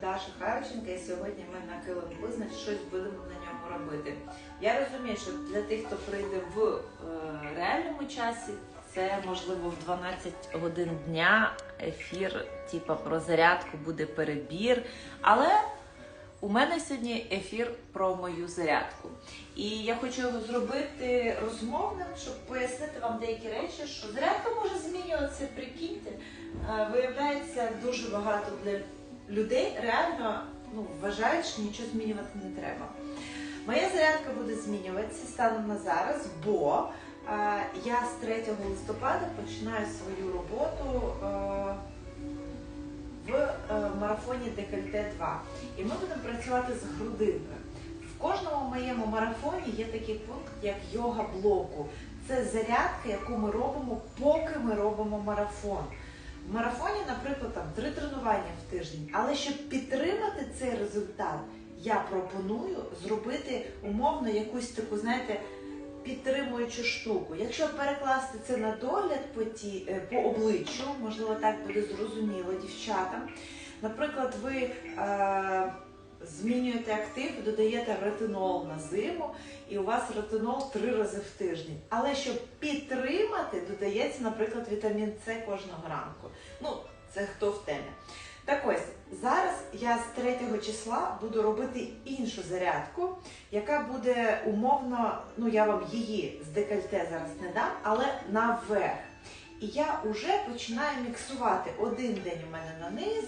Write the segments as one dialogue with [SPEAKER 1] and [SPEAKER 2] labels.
[SPEAKER 1] Даша Харченка, і сьогодні ми на килимку, значить щось будемо на ньому робити. Я розумію, що для тих, хто прийде в е, реальному часі, це можливо в 12 годин дня ефір, типа про зарядку буде перебір. Але у мене сьогодні ефір про мою зарядку. І я хочу його зробити розмовним, щоб пояснити вам деякі речі, що зарядка може змінюватися, прикиньте. Е, Виявляється, дуже багато для людей реально ну, вважають, що нічого змінювати не треба. Моя зарядка буде змінюватися станом на зараз, бо е, я з 3 листопада починаю свою роботу е, в е, марафоні Декольте 2. І ми будемо працювати з грудинкою. В кожному моєму марафоні є такий пункт, як йога блоку. Це зарядка, яку ми робимо, поки ми робимо марафон. В марафоні, наприклад, там три тренування в тиждень. Але щоб підтримати цей результат, я пропоную зробити умовно якусь таку, знаєте, підтримуючу штуку. Якщо перекласти це на догляд по, ті, е, по обличчю, можливо, так буде зрозуміло дівчатам. Наприклад, ви е, змінюєте актив, додаєте ретинол на зиму, і у вас ретинол три рази в тиждень. Але щоб підтримати, додається, наприклад, вітамін С кожного ранку. Ну, це хто в темі. Так ось, зараз я з 3 числа буду робити іншу зарядку, яка буде умовно, ну я вам її з декольте зараз не дам, але наверх. І я вже починаю міксувати. Один день у мене на низ,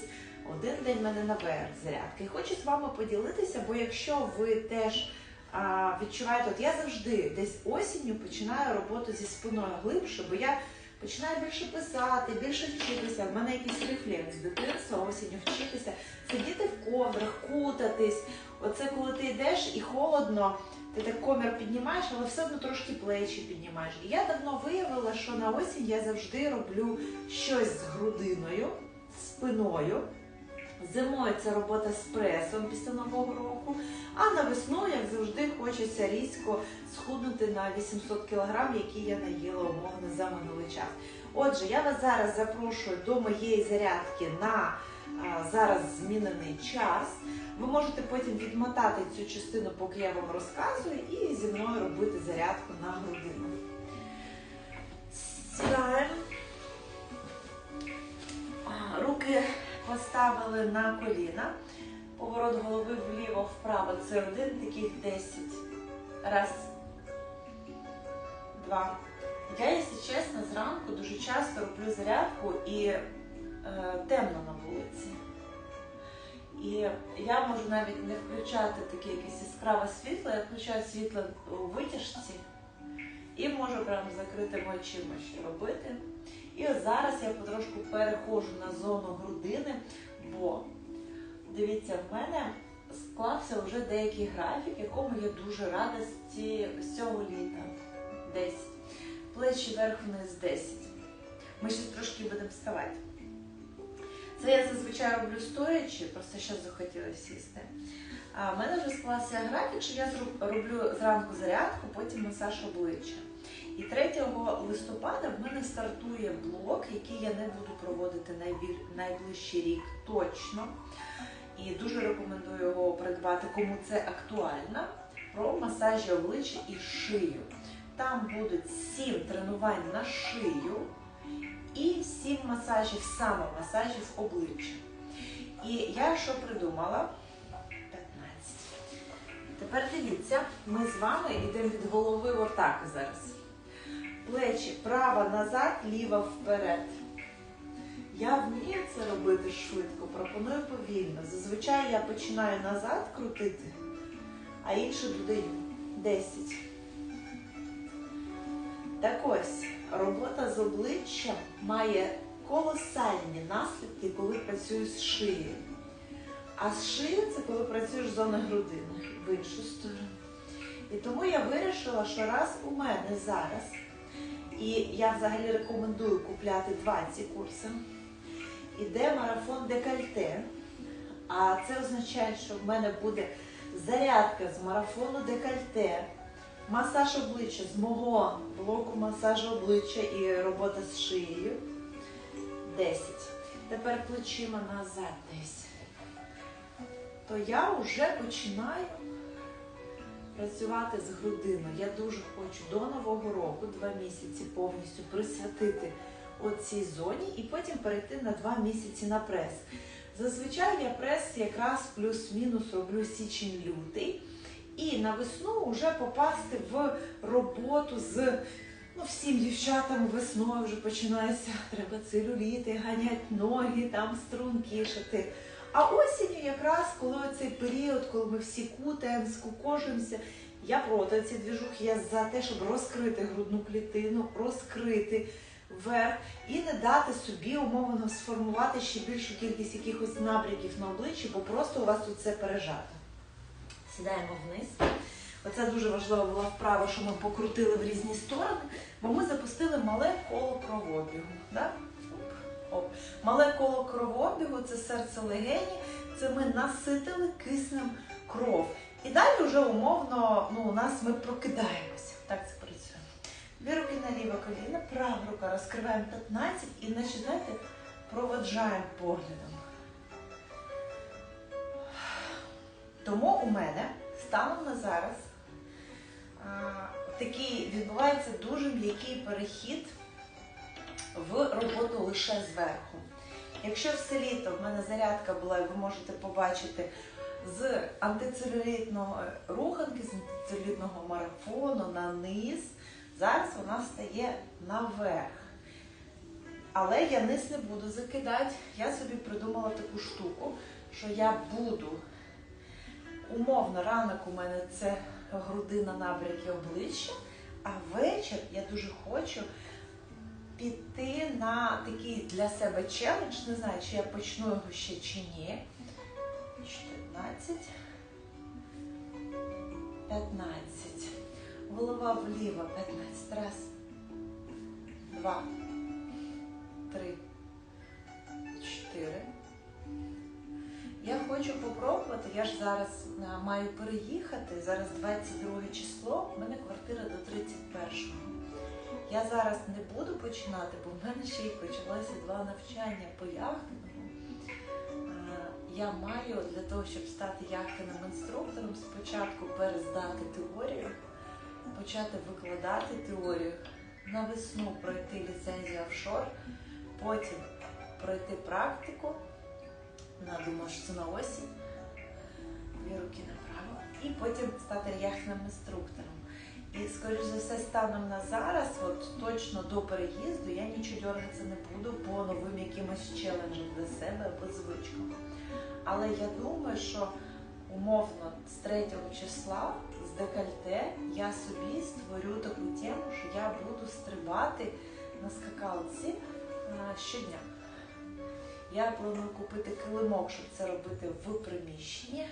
[SPEAKER 1] один день мене наверх зарядки. Хочу з вами поділитися, бо якщо ви теж а, відчуваєте, от я завжди десь осінню починаю роботу зі спиною глибше, бо я починаю більше писати, більше вчитися. В мене якийсь рефлекс дитинства, осінню вчитися, сидіти в ковдрах, кутатись. Оце коли ти йдеш і холодно, ти так комір піднімаєш, але все одно трошки плечі піднімаєш. І я давно виявила, що на осінь я завжди роблю щось з грудиною, спиною. Зимою це робота з пресом після нового року, а на весну, як завжди, хочеться різко схуднути на 800 кг, які я наїла умовно за минулий час. Отже, я вас зараз запрошую до моєї зарядки на а, зараз змінений час. Ви можете потім відмотати цю частину, поки я вам розказую, і зі мною робити зарядку на грудину. Сідаємо. Руки поставили на коліна. Поворот голови вліво-вправо. Це один, таких 10. Раз, два. Я, якщо чесно, зранку дуже часто роблю зарядку і е, темно на вулиці. І я можу навіть не включати таке якесь яскраве світло, я включаю світло у витяжці і можу прям закритими очима ще робити. І от зараз я потрошку переходжу на зону грудини, бо дивіться, в мене склався вже деякий графік, якому я дуже рада з, ці, з цього літа. 10. Плечі вверх-вниз 10. Ми ще трошки будемо вставати. Це я зазвичай роблю стоячи, просто зараз захотіла сісти. А в мене вже склався графік, що я роблю зранку зарядку, потім масаж обличчя. І 3 листопада в мене стартує блок, який я не буду проводити найближчий рік точно. І дуже рекомендую його придбати, кому це актуально. Про масажі обличчя і шию. Там будуть 7 тренувань на шию і 7 масажів, самомасажів обличчя. І я що придумала? 15. Тепер дивіться, ми з вами йдемо від голови отак зараз. Плечі права назад, ліва вперед. Я вмію це робити швидко, пропоную повільно. Зазвичай я починаю назад крутити, а інше додаю 10. Так ось, робота з обличчям має колосальні наслідки, коли працюєш з шиєю. А з шиєю це коли працюєш з зони грудини в іншу сторону. І тому я вирішила, що раз у мене зараз, і я взагалі рекомендую купляти два ці курси, іде марафон декольте. А це означає, що в мене буде зарядка з марафону декольте, масаж обличчя з мого блоку масажу обличчя і робота з шиєю. 10. Тепер плечима назад 10. то я вже починаю працювати з грудиною. Я дуже хочу до Нового року, два місяці повністю присвятити оцій зоні і потім перейти на два місяці на прес. Зазвичай я прес якраз плюс-мінус роблю січень-лютий. І на весну вже попасти в роботу з ну, всім дівчатам весною вже починається, треба целюліти, ганять ноги, там струнки. А осінню якраз, коли цей період, коли ми всі кутаємо, скукожуємося, я проти ці двіжухи, я за те, щоб розкрити грудну клітину, розкрити верх і не дати собі умовно сформувати ще більшу кількість якихось набряків на обличчі, бо просто у вас тут це пережато. Сідаємо вниз. Оце дуже важлива була вправа, що ми покрутили в різні сторони, бо ми запустили мале коло кровообігу. Оп. Мале коло кровообігу це серце легені, це ми наситили киснем кров. І далі вже умовно ну, у нас ми прокидаємося. Так це працює. Дві руки на ліве коліно, права рука розкриваємо 15 і значить, знаєте, проводжаємо поглядом. Тому у мене станом на зараз а, такий відбувається дуже м'який перехід в роботу лише зверху. Якщо все літо в мене зарядка була, і ви можете побачити з антицелюлітного руханки, з антицелюлітного марафону на низ, зараз вона стає наверх. Але я низ не буду закидати. Я собі придумала таку штуку, що я буду умовно, ранок у мене це грудина набряки обличчя, а вечір я дуже хочу піти на такий для себе челендж. Не знаю, чи я почну його ще чи ні. 14, 15. Голова вліво 15. Раз. Два. Три. Чотири. Я хочу попробувати, я ж зараз маю переїхати, зараз 22 число, в мене квартира до 31-го. Я зараз не буду починати, бо в мене ще й почалося два навчання по яхтингу. Я маю для того, щоб стати яхтиним інструктором, спочатку перездати теорію, почати викладати теорію, на весну пройти ліцензію офшор, потім пройти практику. На, думаю, що це на осінь. Дві руки направо. І потім стати яхтним інструктором. І, скоріш за все, станом на зараз, от точно до переїзду, я нічого дергатися не буду по новим якимось челенджам для себе або звичкам. Але я думаю, що умовно з 3 числа з декольте я собі створю таку тему, що я буду стрибати на скакалці щодня. Я планую купити килимок, щоб це робити в приміщенні.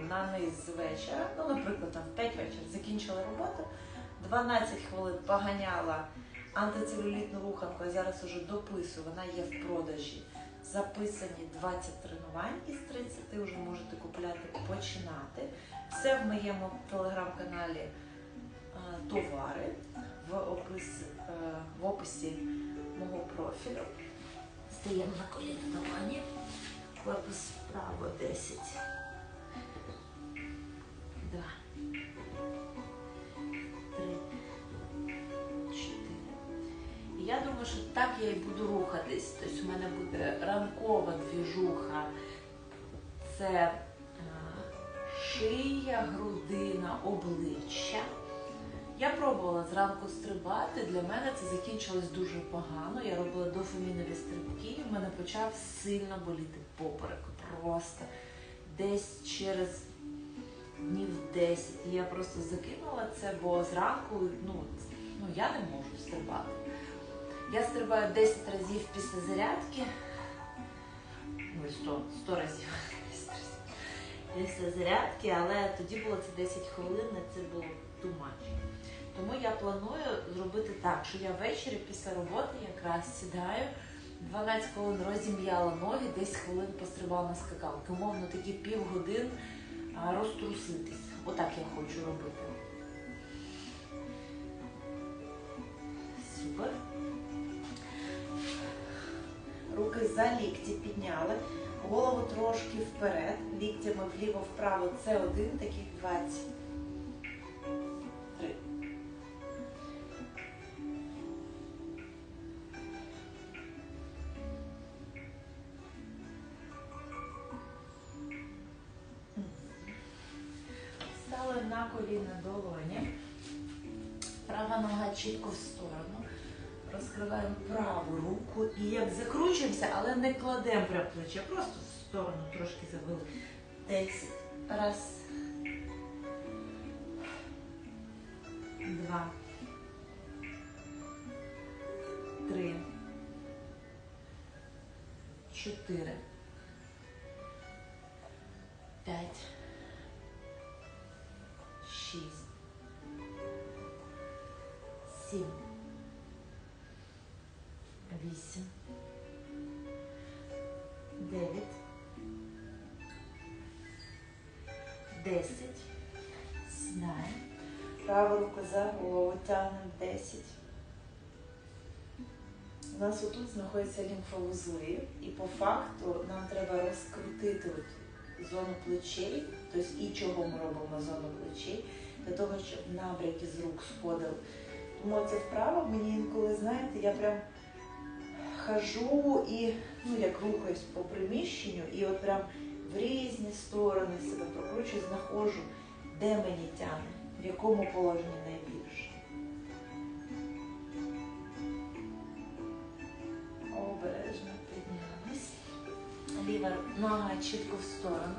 [SPEAKER 1] На низ з вечора. Ну, наприклад, там в 5 вечора закінчила роботу, 12 хвилин поганяла антицелюлітну руханку, я зараз уже дописую, вона є в продажі. Записані 20 тренувань із 30, вже можете купляти, починати. Все в моєму телеграм-каналі е, товари в, опис, е, в описі мого профілю. Стаємо на коліна на вані. Корпус вправо 10. Два. Три. Чотири. І я думаю, що так я і буду рухатись. Тобто у мене буде ранкова двіжуха. Це е, шия, грудина, обличчя. Я пробувала зранку стрибати. Для мене це закінчилось дуже погано. Я робила дофамінові стрибки, і в мене почав сильно боліти поперек. Просто десь через днів 10. І я просто закинула це, бо зранку ну, ну, я не можу стрибати. Я стрибаю 10 разів після зарядки. Ой, 100, 100 разів. Після зарядки, але тоді було це 10 хвилин, і це було much. Тому я планую зробити так, що я ввечері після роботи якраз сідаю 12 хвилин розім'яла ноги, 10 хвилин пострибала на скакалки. Умовно такі півгодин розтруситись. Отак я хочу робити. Супер. Руки за лікті підняли, голову трошки вперед, ліктями вліво-вправо. Це один, таких 20. На коліна долоні. Права нога чітко в сторону. Розкриваємо праву руку і як закручуємося, але не кладемо прям плече, просто в сторону трошки завели. Десять. Раз. Два. Три. Чотири. П'ять. Шість. Сім. Вісім. Дев'ять. Десять. Знаємо. Праву руку за голову тягнемо 10. У нас отут знаходяться лімфовузли, і по факту нам треба розкрутити зону плечей, тобто і чого ми робимо зону плечей, для того, щоб набряки з рук сходили. Тому це вправо мені інколи, знаєте, я прям хожу і ну, як рухаюсь по приміщенню, і от прям в різні сторони себе прокручую, знаходжу, де мені тягне, в якому положенні найбільше. Нога чітко в сторону.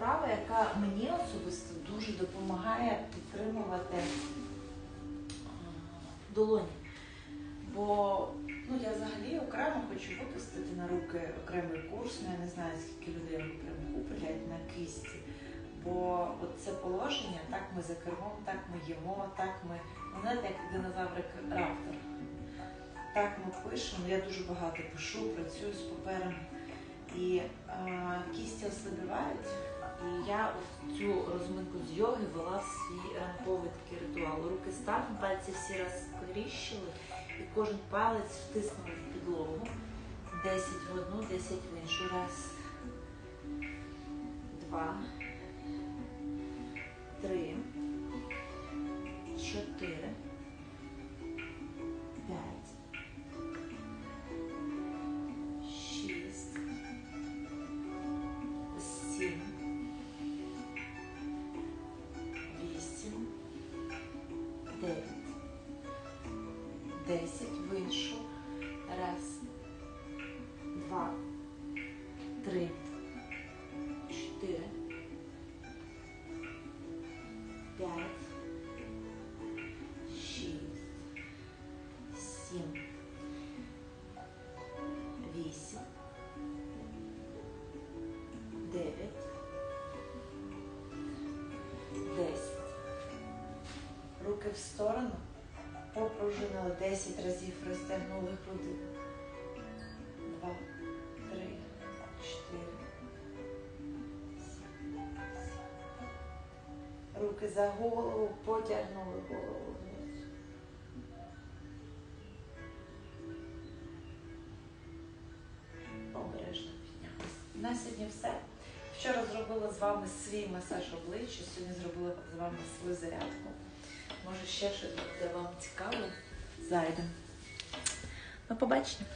[SPEAKER 1] Вправа, яка мені особисто дуже допомагає підтримувати долоні. Бо ну, я взагалі окремо хочу випустити на руки окремий курс. Ну, я не знаю, скільки людей прям куплять на кисті. Бо от це положення, так ми за кермом, так ми їмо, так ми. Ну, знаєте, як динозаврик раптор. Так ми пишемо. Я дуже багато пишу, працюю з папером. І е, кісті ослабівають. І я цю розминку з йоги вела в свій ранковий такий ритуал. Руки стали, пальці всі розкріщили, і кожен палець втиснули в підлогу. 10 в одну, 10 в іншу. Раз, два, п'ять, шість, сім, вісім, дев'ять, десять. Руки в сторону. Попружинили 10 разів, розтягнули груди. Руки за голову, потягнули голову вниз. Обережно На сьогодні все. Вчора зробила з вами свій масаж обличчя, сьогодні зробила з вами свою зарядку. Може, ще щось буде вам цікаво. Зайдемо. До побачення.